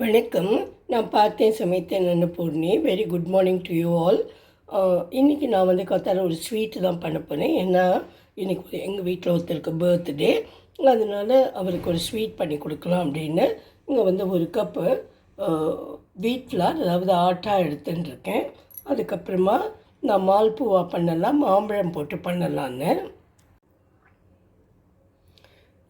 வணக்கம். நான் பார்த்தேன் சமைத்தேன் Annapoorni very good morning to you all இன்றைக்கி நான் வந்து கத்தால ஒரு ஸ்வீட்டு தான் பண்ண போனேன் ஏன்னா இன்றைக்கி எங்கள் வீட்டில் ஒருத்தருக்கு பர்த்டே அதனால் அவருக்கு ஒரு ஸ்வீட் பண்ணி கொடுக்கலாம் அப்படின்னு. இங்கே வந்து ஒரு கப்பு வீட் ஃப்ளார் அதாவது ஆட்டா எடுத்துன்னு இருக்கேன். அதுக்கப்புறமா நான் மால்பூவா பண்ணலாம் மாம்பழம் போட்டு பண்ணலான்னு.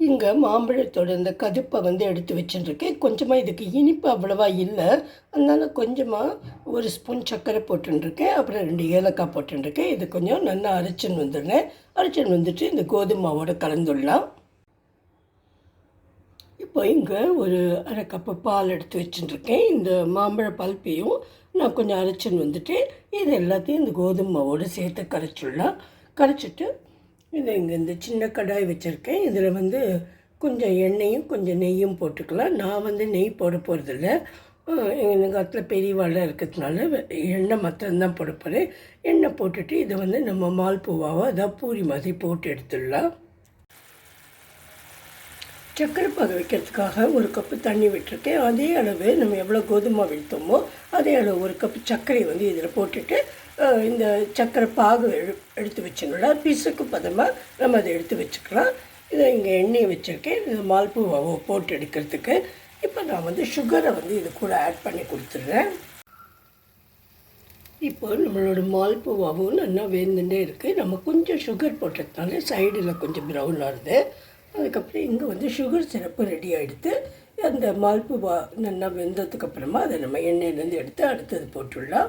இங்கே மாம்பழத்தோட இந்த கதுப்பை வந்து எடுத்து வச்சுட்டுருக்கேன் கொஞ்சமாக இதுக்கு இனிப்பு அவ்வளவா இல்லை. அதனால் கொஞ்சமாக ஒரு ஸ்பூன் சர்க்கரை போட்டுருக்கேன். அப்புறம் ரெண்டு ஏலக்காய் போட்டுருக்கேன். இது கொஞ்சம் நல்லா அரைச்சின்னு வந்துடுறேன். அரைச்சின்னு வந்துட்டு இந்த கோதுமை கலந்துடலாம். இப்போ இங்கே ஒரு அரை கப்பு பால் எடுத்து வச்சுட்டுருக்கேன் இந்த மாம்பழ பல்ப்பையும் நான் கொஞ்சம் அரைச்சின்னு வந்துட்டு இது எல்லாத்தையும் இந்த கோதுமை மாவோடு சேர்த்து கரைச்சிடலாம். கரைச்சிட்டு இது இங்கே இந்த சின்ன கடாய் வச்சுருக்கேன். இதில் வந்து கொஞ்சம் எண்ணெயும் கொஞ்சம் நெய்யும் போட்டுக்கலாம். நான் வந்து நெய் போட போகிறதில்ல எங்கள் காலத்தில் பெரியவாளாக இருக்கிறதுனால எண்ணெய் மாத்திரம்தான் போட போகிறேன் எண்ணெய் போட்டுட்டு இதை வந்து நம்ம மால்பூவாவோ அதாவது பூரி மாதிரி போட்டு எடுத்துடலாம். சர்க்கரை பாகு வைக்கிறதுக்காக ஒரு கப்பு தண்ணி விட்டுருக்கேன். அதே அளவு நம்ம எவ்வளோ கோதுமை வைத்தோமோ அதே அளவு ஒரு கப்பு சர்க்கரை வந்து இதில் போட்டுட்டு இந்த சக்கரை பாகு எடுத்து வச்சுங்களா பிசுக்கு பதமாக நம்ம அதை எடுத்து வச்சுக்கலாம். இதை இங்கே எண்ணெயை வச்சுருக்கேன். இந்த மால்பூவாவோ போட்டு எடுக்கிறதுக்கு. இப்போ நான் வந்து சுகரை வந்து இது கூட ஆட் பண்ணி கொடுத்துட்றேன். இப்போ நம்மளோட மால்பூவாவும் நல்லா வேந்துட்டே இருக்குது நம்ம கொஞ்சம் சுகர் போட்டதுனால சைடில் கொஞ்சம் ப்ரௌன் ஆகுது. அதுக்கப்புறம் இங்கே வந்து சுகர் சிரப்பு ரெடி ஆகிடுது அந்த மால்பூவா நல்லா வெந்ததுக்கப்புறமா அதை நம்ம எண்ணெயிலேருந்து எடுத்து அடுத்தது போட்டுடலாம்.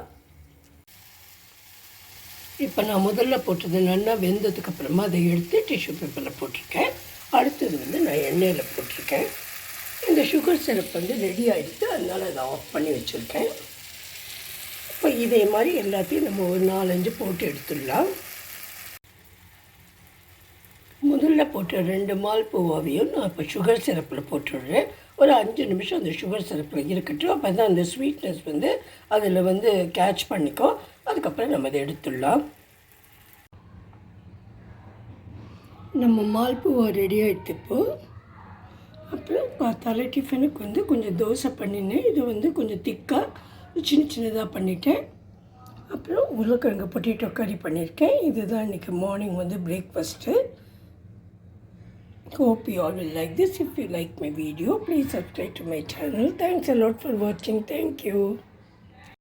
இப்போ நான் முதல்ல போட்டது நல்லா வெந்ததுக்கு அப்புறமா அதை எடுத்து டிஷ்யூ பேப்பரில் போட்டிருக்கேன். அடுத்தது வந்து நான் எண்ணெயில் போட்டிருக்கேன். இந்த சுகர் சிரப் வந்து ரெடி ஆகிடுது அதனால் அதை ஆஃப் பண்ணி வச்சுருக்கேன். இப்போ இதே மாதிரி எல்லாத்தையும் நம்ம ஒரு நாலஞ்சு போட்டு எடுத்துடலாம். முதல்ல போட்ட ரெண்டு மால் பூவாவையும் நான் இப்போ சுகர் சிரப்பில் போட்டுடுறேன். ஒரு அஞ்சு நிமிஷம் அந்த சுகர் சிரப்பில் இருக்கட்டும். அப்போ தான் அந்த ஸ்வீட்னஸ் வந்து அதில் வந்து கேட்ச் பண்ணிக்கும் அதுக்கப்புறம் நம்ம அதை எடுத்துடலாம். நம்ம மால்பூவா ரெடி ஆகிடுது அப்புறம் பார்த்தாலே டிஃபனுக்கு வந்து கொஞ்சம் தோசை பண்ணினேன் இது வந்து கொஞ்சம் திக்காக சின்ன சின்னதாக பண்ணிட்டேன். அப்புறம் உருளைக்கிழங்கு பொட்டேட்டோ கறி பண்ணியிருக்கேன். இதுதான் இன்றைக்கி மார்னிங் வந்து breakfast Hope you all will like this. If you like my video, please subscribe to my channel. Thanks a lot for watching. Thank you.